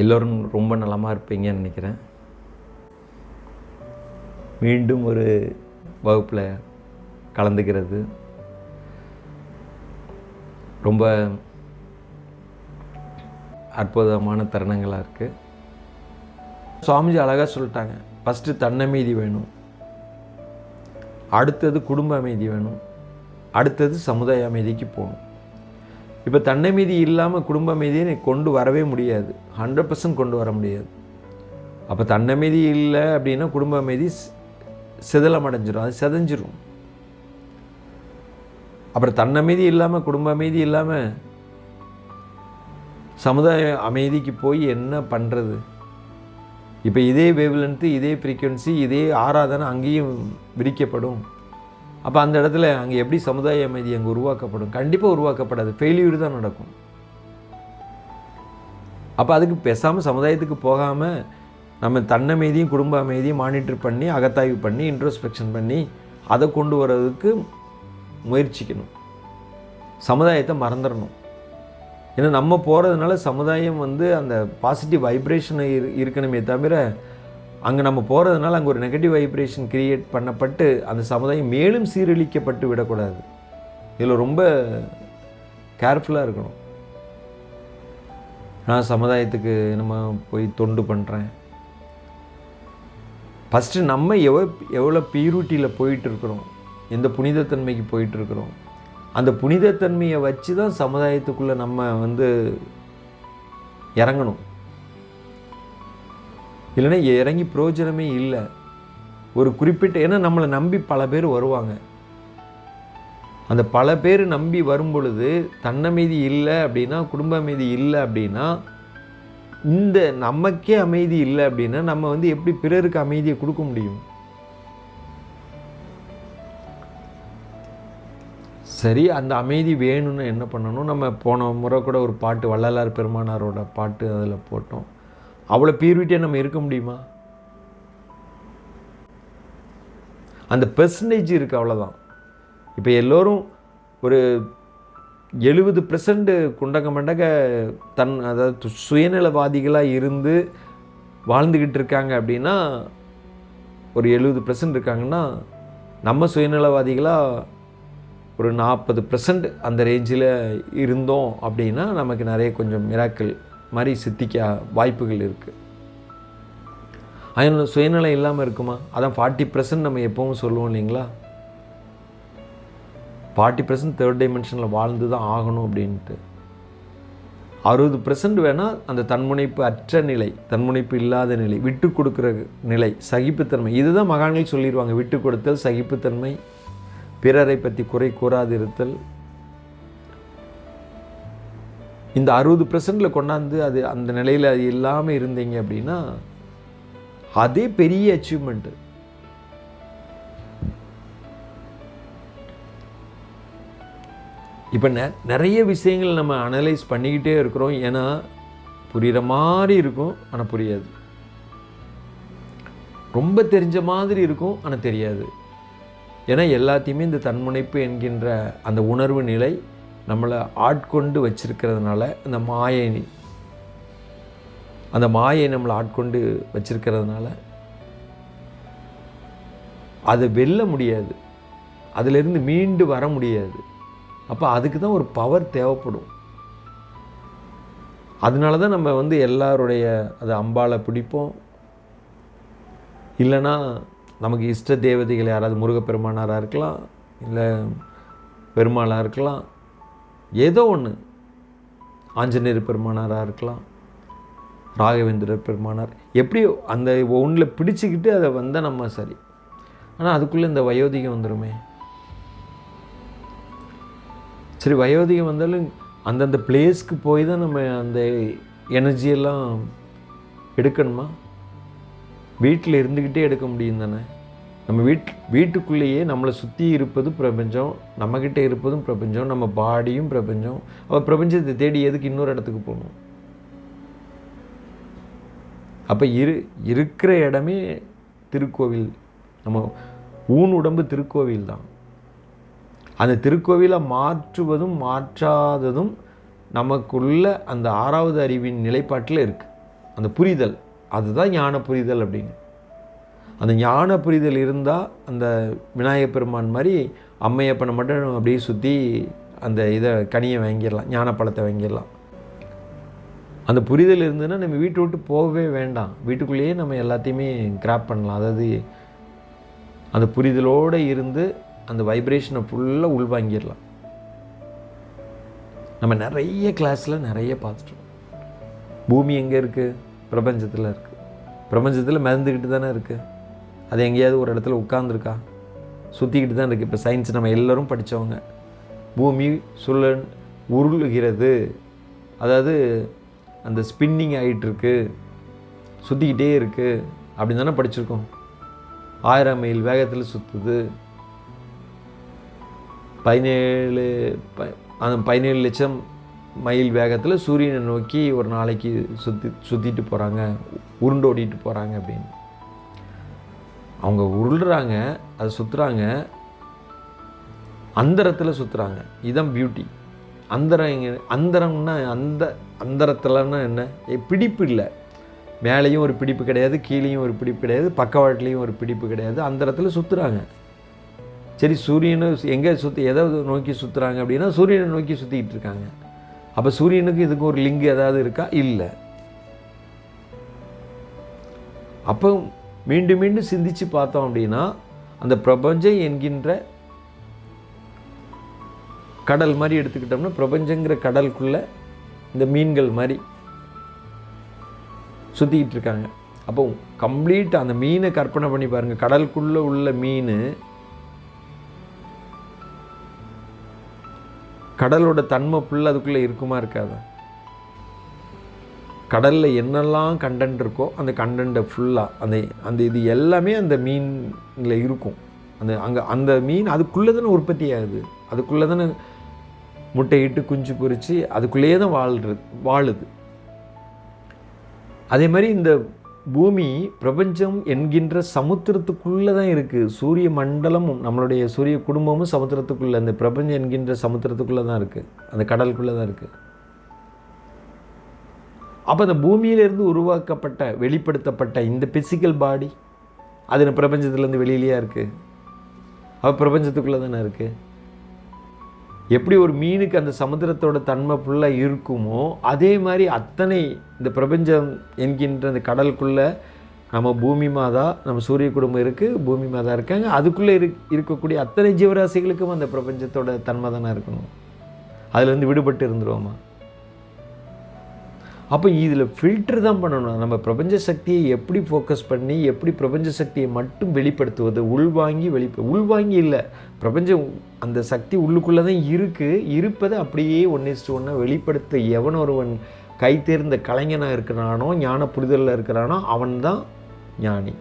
எல்லோரும் ரொம்ப நலமாக இருப்பீங்கன்னு நினைக்கிறேன். மீண்டும் ஒரு வகுப்பில் கலந்துக்கிறது. ரொம்ப அற்புதமான தருணங்களாக இருக்குது சுவாமிஜி அழகாக சொல்லிட்டாங்க. ஃபஸ்ட்டு தன்னமைதி வேணும். அடுத்தது குடும்ப அமைதி வேணும். அடுத்தது சமுதாய அமைதிக்கு போகணும். இப்போ தன்னமைதி இல்லாமல் குடும்ப அமைதியை நீ கொண்டு வரவே முடியாது. ஹண்ட்ரட் பர்சன்ட் கொண்டு வர முடியாது. அப்போ தன்னமைதி இல்லை அப்படின்னா குடும்ப அமைதி சிதலம் அடைஞ்சிரும். அது செதஞ்சிரும். அப்புறம் தன்னமைதி இல்லாமல் குடும்ப அமைதி இல்லாமல் சமுதாய அமைதிக்கு போய் என்ன பண்ணுறது இப்போ இதே வேவ்லென்த்து இதே ஃப்ரீக்குவென்சி இதே ஆராதனை அங்கேயும் விரிக்கப்படும். அப்போ அந்த இடத்துல அங்கே எப்படி சமுதாய அமைதி அங்கே உருவாக்கப்படும்? கண்டிப்பாக உருவாக்கப்படாது. ஃபெயிலியூர் தான் நடக்கும். அப்போ அதுக்கு பேசாமல் சமுதாயத்துக்கு போகாமல் நம்ம தன்னமைதியும் குடும்ப அமைதியும் மானிட்டர் பண்ணி அகத்தாய்வு பண்ணி இன்ட்ரோஸ்பெக்ஷன் பண்ணி அதை கொண்டு வர்றதுக்கு முயற்சிக்கணும். சமுதாயத்தை மறந்துடணும் ஏன்னா நம்ம போகிறதுனால சமுதாயம் வந்து அந்த பாசிட்டிவ் வைப்ரேஷன் இருக்கணுமே தவிர அங்கே நம்ம போகிறதுனால அங்கே ஒரு நெகட்டிவ் வைப்ரேஷன் கிரியேட் பண்ணப்பட்டு அந்த சமுதாயம் மேலும் சீரழிக்கப்பட்டு விடக்கூடாது. இதில் ரொம்ப கேர்ஃபுல்லாக இருக்கணும். நான் சமுதாயத்துக்கு நம்ம போய் தொண்டு பண்ணுறேன் ஃபஸ்ட்டு நம்ம எவ்வளோ எவ்வளோ பியூரிட்டியில் போயிட்டுருக்குறோம் எந்த புனிதத்தன்மைக்கு போயிட்டுருக்குறோம் அந்த புனிதத்தன்மையை வச்சு தான் சமுதாயத்துக்குள்ளே நம்ம வந்து இறங்கணும். இல்லைன்னா இறங்கி பிரயோஜனமே இல்லை. ஒரு குறிப்பிட்ட ஏன்னா நம்மளை நம்பி பல பேர் வருவாங்க. அந்த பல பேர் நம்பி வரும் பொழுது தன்னமைதி இல்லை அப்படின்னா குடும்ப அமைதி இல்லை அப்படின்னா இந்த நமக்கே அமைதி இல்லை அப்படின்னா நம்ம வந்து எப்படி பிறருக்கு அமைதியை கொடுக்க முடியும்? சரி அந்த அமைதி வேணும்னு என்ன பண்ணணும்? நம்ம போன முறை கூட ஒரு பாட்டு வள்ளலார் பெருமானாரோட பாட்டு அதில் போட்டோம். அவ்வளோ பியூரிட்டியாக நம்ம இருக்க முடியுமா? அந்த பெர்சன்டேஜ் இருக்குது அவ்வளோதான் இப்போ எல்லோரும் ஒரு எழுபது பெர்சன்ட் குண்டக மண்டக தன் அதாவது சுயநலவாதிகளாக இருந்து வாழ்ந்துக்கிட்டு இருக்காங்க அப்படின்னா ஒரு எழுபது பெர்சன்ட் இருக்காங்கன்னா நம்ம சுயநலவாதிகளாக ஒரு நாற்பது பெர்சன்ட் அந்த ரேஞ்சில் இருந்தோம் அப்படின்னா நமக்கு நிறைய கொஞ்சம் மிராக்கள் மாதிரி சித்திக்க வாய்ப்புகள் இருக்குது அதனால் சுயநலம் இல்லாமல் இருக்குமா? அதான் ஃபார்ட்டி பர்சன்ட் நம்ம எப்பவும் சொல்லுவோம் இல்லைங்களா? ஃபார்ட்டி பர்சன்ட் தேர்ட் டைமென்ஷனில் வாழ்ந்து தான் ஆகணும் அப்படின்ட்டு. அறுபது பர்சன்ட் வேணால் அந்த தன்முனைப்பு அற்ற நிலை தன்முனைப்பு இல்லாத நிலை விட்டு கொடுக்குற நிலை சகிப்புத்தன்மை. இதுதான் மகான்கள் சொல்லிடுவாங்க விட்டு கொடுத்தல் சகிப்புத்தன்மை. பிறரை பற்றி குறை கூறாதிருத்தல் இந்த அறுபது பர்சன்டில் கொண்டாந்து அது அந்த நிலையில் அது இல்லாமல் இருந்தீங்க அப்படின்னா அதே பெரிய அச்சீவ்மெண்ட்டு இப்போ நெ நிறைய விஷயங்கள் நம்ம அனலைஸ் பண்ணிக்கிட்டே இருக்கிறோம். ஏன்னா புரிகிற மாதிரி இருக்கும் ஆனால் புரியாது. ரொம்ப தெரிஞ்ச மாதிரி இருக்கும் ஆனால் தெரியாது. ஏன்னா எல்லாத்தையுமே இந்த தன்முனைப்பு என்கின்ற அந்த உணர்வு நிலை நம்மளை ஆட்கொண்டு வச்சிருக்கிறதுனால இந்த மாயை அந்த மாயை நம்மளை ஆட்கொண்டு வச்சிருக்கிறதுனால அதை வெல்ல முடியாது. அதிலிருந்து மீண்டு வர முடியாது. அப்போ அதுக்கு தான் ஒரு பவர் தேவைப்படும். அதனால தான் நம்ம வந்து எல்லாருடைய அது அம்பாலை பிடிப்போம். இல்லைன்னா நமக்கு இஷ்ட தேவதைகள் யாராவது முருகப்பெருமானாராக இருக்கலாம் இல்லை பெருமாளாக இருக்கலாம் ஏதோ ஒன்று ஆஞ்சநேயர் பெருமானாராக இருக்கலாம் ராகவேந்திரர் பெருமானார். எப்படியோ அந்த ஒன்றில் பிடிச்சிக்கிட்டு அதை வந்தால் நம்ம சரி. ஆனால் அதுக்குள்ளே இந்த வயோதிகம் வந்துருமே. சரி வயோதிகம் வந்தாலும் அந்தந்த பிளேஸ்க்கு போய் தான் நம்ம அந்த எனர்ஜியெல்லாம் எடுக்கணுமா? வீட்டில் இருந்துக்கிட்டே எடுக்க முடியும் தானே? நம்ம வீட் வீட்டுக்குள்ளேயே நம்மளை சுற்றி இருப்பது பிரபஞ்சம் நம்மக்கிட்ட இருப்பதும் பிரபஞ்சம் நம்ம பாடியும் பிரபஞ்சம். அப்போ பிரபஞ்சத்தை தேடி எதுக்கு இன்னொரு இடத்துக்கு போகணும்? அப்போ இரு இருக்கிற இடமே திருக்கோவில். நம்ம ஊன் உடம்பு திருக்கோவில் தான். அந்த திருக்கோவிலை மாற்றுவதும் மாற்றாததும் நமக்குள்ள அந்த ஆறாவது அறிவின் நிலைப்பாட்டில் இருக்குது அந்த புரிதல். அதுதான் ஞான புரிதல் அப்படின்னு. அந்த ஞான புரிதல் இருந்தால் அந்த விநாயகப் பெருமான் மாதிரி அம்மையப்பனை மட்டும் அப்படியே சுற்றி அந்த இதை கனியை வாங்கிடலாம் ஞான பழத்தை வாங்கிடலாம். அந்த புரிதல் இருந்ததுன்னா நம்ம வீட்டை விட்டு போகவே வேண்டாம். வீட்டுக்குள்ளேயே நம்ம எல்லாத்தையுமே கிராப் பண்ணலாம். அதாவது அந்த புரிதலோடு இருந்து அந்த வைப்ரேஷனை ஃபுல்லாக உள்வாங்கிடலாம். நம்ம நிறைய கிளாஸில் நிறைய பார்த்துட்டோம். பூமி எங்கே இருக்குது பிரபஞ்சத்தில் இருக்குது பிரபஞ்சத்தில் மிதந்துக்கிட்டு தானே இருக்குது அது எங்கேயாவது ஒரு இடத்துல உட்காந்துருக்கா சுற்றிக்கிட்டு தான் இருக்குது இப்போ சயின்ஸ் நம்ம எல்லோரும் படித்தவங்க பூமி சுழன் உருளுகிறது. அதாவது அந்த ஸ்பின்னிங் ஆகிட்டுருக்கு சுற்றிக்கிட்டே இருக்குது அப்படின்னு தானே படிச்சிருக்கோம். ஆயிரம் மைல் வேகத்தில் சுற்றுது பதினேழு ப அந்த பதினேழு லட்சம் மைல் வேகத்தில் சூரியனை நோக்கி ஒரு நாளைக்கு சுற்றி சுற்றிட்டு போகிறாங்க உருண்டோடிட்டு போகிறாங்க அப்படின்னு. அவங்க உருள்றாங்க அதை சுற்றுறாங்க அந்தரத்தில் சுற்றுறாங்க இதுதான் பியூட்டி அந்தரம் எங்கே அந்தரம்னா அந்த அந்தரத்துலன்னா என்ன? ஏ, பிடிப்பு இல்லை. மேலேயும் ஒரு பிடிப்பு கிடையாது கீழேயும் ஒரு பிடிப்பு கிடையாது பக்கவாட்டிலையும் ஒரு பிடிப்பு கிடையாது அந்தரத்தில் சுற்றுறாங்க சரி சூரியனை எங்கே சுற்றி எதை நோக்கி சுற்றுறாங்க அப்படின்னா சூரியனை நோக்கி சுற்றிக்கிட்டு இருக்காங்க. அப்போ சூரியனுக்கு இதுக்கு ஒரு லிங்க் ஏதாவது இருக்கா? இல்லை. அப்போ மீண்டும் மீண்டும் சிந்திச்சு பார்த்தோம் அப்படின்னா அந்த பிரபஞ்சம் என்கின்ற கடல் மாதிரி எடுத்துக்கிட்டோம்னா பிரபஞ்சங்கிற கடலுக்குள்ளே இந்த மீன்கள் மாதிரி சுற்றிக்கிட்டு இருக்காங்க. அப்போ கம்ப்ளீட் அந்த மீனை கற்பனை பண்ணி பாருங்கள் கடலுக்குள்ளே உள்ள மீன் கடலோட தன்மை ஃபுல்லாக அதுக்குள்ளே இருக்குமா இருக்காதா? கடலில் என்னெல்லாம் கண்டென்ட் இருக்கோ அந்த கண்டென்ட்டை ஃபுல்லாக அந்த அந்த இது எல்லாமே அந்த மீனில் இருக்கும். அந்த அங்கே அந்த மீன் அதுக்குள்ளே தானே உற்பத்தி ஆகுது. அதுக்குள்ளே தானே முட்டையிட்டு குஞ்சு பொரித்து அதுக்குள்ளேயே தான் வாழ்றது வாழுது. அதே மாதிரி இந்த பூமி பிரபஞ்சம் என்கின்ற சமுத்திரத்துக்குள்ளே தான் இருக்குது சூரிய மண்டலமும் நம்மளுடைய சூரிய குடும்பமும் சமுத்திரத்துக்குள்ளே அந்த பிரபஞ்சம் என்கின்ற சமுத்திரத்துக்குள்ளே தான் இருக்குது அந்த கடலுக்குள்ளே தான் இருக்குது அப்போ அந்த பூமியிலிருந்து உருவாக்கப்பட்ட வெளிப்படுத்தப்பட்ட இந்த பிசிக்கல் பாடி அது இந்த பிரபஞ்சத்துலேருந்து வெளியிலேயே இருக்குது அப்போ பிரபஞ்சத்துக்குள்ளே தானே இருக்குது எப்படி ஒரு மீனுக்கு அந்த சமுத்திரத்தோட தன்மை ஃபுல்லாக இருக்குமோ அதே மாதிரி அத்தனை இந்த பிரபஞ்சம் என்கின்ற அந்த கடலுக்குள்ளே நம்ம பூமி மாதா நம்ம சூரிய குடும்பம் இருக்குது பூமி மாதா இருக்காங்க. அதுக்குள்ளே இரு இருக்கக்கூடிய அத்தனை ஜீவராசிகளுக்கும் அந்த பிரபஞ்சத்தோட தன்மை தானே இருக்கணும். அதுலேருந்து விடுபட்டு இருந்துருவோமா? அப்போ இதில் ஃபில்டர் தான் பண்ணணும். நம்ம பிரபஞ்ச சக்தியை எப்படி ஃபோக்கஸ் பண்ணி எப்படி பிரபஞ்ச சக்தியை மட்டும் வெளிப்படுத்துவது? உள்வாங்கி வெளிப்ப உள்வாங்கி இல்லை. பிரபஞ்சம் அந்த சக்தி உள்ளுக்குள்ளே தான் இருக்குது இருப்பதை அப்படியே ஒன்னிஸ்ட்டு ஒன்றா வெளிப்படுத்த எவன் ஒருவன் கை தேர்ந்த கலைஞனாக இருக்கிறானோ ஞான புரிதலில் இருக்கிறானோ அவன் தான் ஞானி.